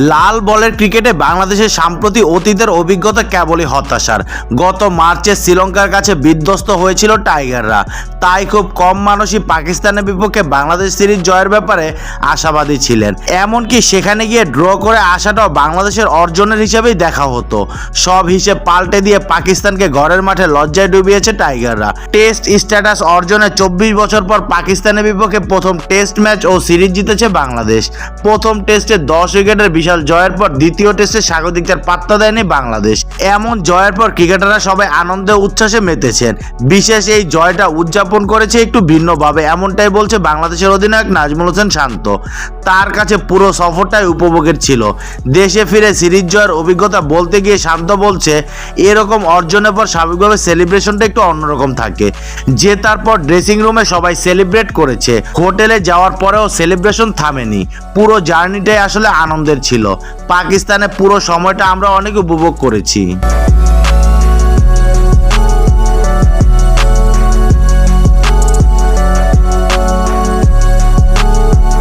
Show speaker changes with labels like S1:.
S1: লাল বলের ক্রিকেটে বাংলাদেশের সাম্প্রতিক অতীতের অভিজ্ঞতা কেবলই হতাশার। গত মার্চে শ্রীলঙ্কার কাছে বিধ্বস্ত হয়েছিল টাইগাররা। তাই খুব কম মানুষই পাকিস্তানের বিপক্ষে বাংলাদেশ সিরিজ জয়ের ব্যাপারে আশাবাদী ছিলেন। এমনকি সেখানে গিয়ে ড্র করে আসাটাও বাংলাদেশের অর্জনের হিসেবেই দেখা হতো। সব হিসেব পাল্টে দিয়ে পাকিস্তানকে ঘরের মাঠে লজ্জায় ডুবিয়েছে টাইগাররা। টেস্ট স্ট্যাটাস অর্জনে চব্বিশ বছর পর পাকিস্তানের বিপক্ষে প্রথম টেস্ট ম্যাচ ও সিরিজ জিতেছে বাংলাদেশ। প্রথম টেস্টে দশ উইকেটের বিশাল জয়ের পর দ্বিতীয় টেস্টে স্বাগতিক তার পাত্তা দেয়নি বাংলাদেশ। এমন জয়ের পর ক্রিকেটাররা সবাই আনন্দে উচ্ছ্বাসে মেতেছেন। বিশেষ এই জয়টা উদযাপন করেছে একটু ভিন্নভাবে, এমনটাই বলছে বাংলাদেশের অধিনায়ক নাজমুল হোসেন শান্ত। তার কাছে পুরো সফরটাই উপভোগের ছিল। দেশে ফিরে সিরিজ জয়ের অভিজ্ঞতা বলতে গিয়ে শান্ত বলছে, এরকম অর্জনের পর স্বাভাবিকভাবে সেলিব্রেশনটা একটু অন্যরকম থাকে। যে তারপর ড্রেসিং রুমে সবাই সেলিব্রেট করেছে, হোটেলে যাওয়ার পরেও সেলিব্রেশন থামেনি। পুরো জার্নিটাই আসলে আনন্দের ছিল। পাকিস্তানে পুরো সময়টা আমরা অনেক উপভোগ করেছি। Amin.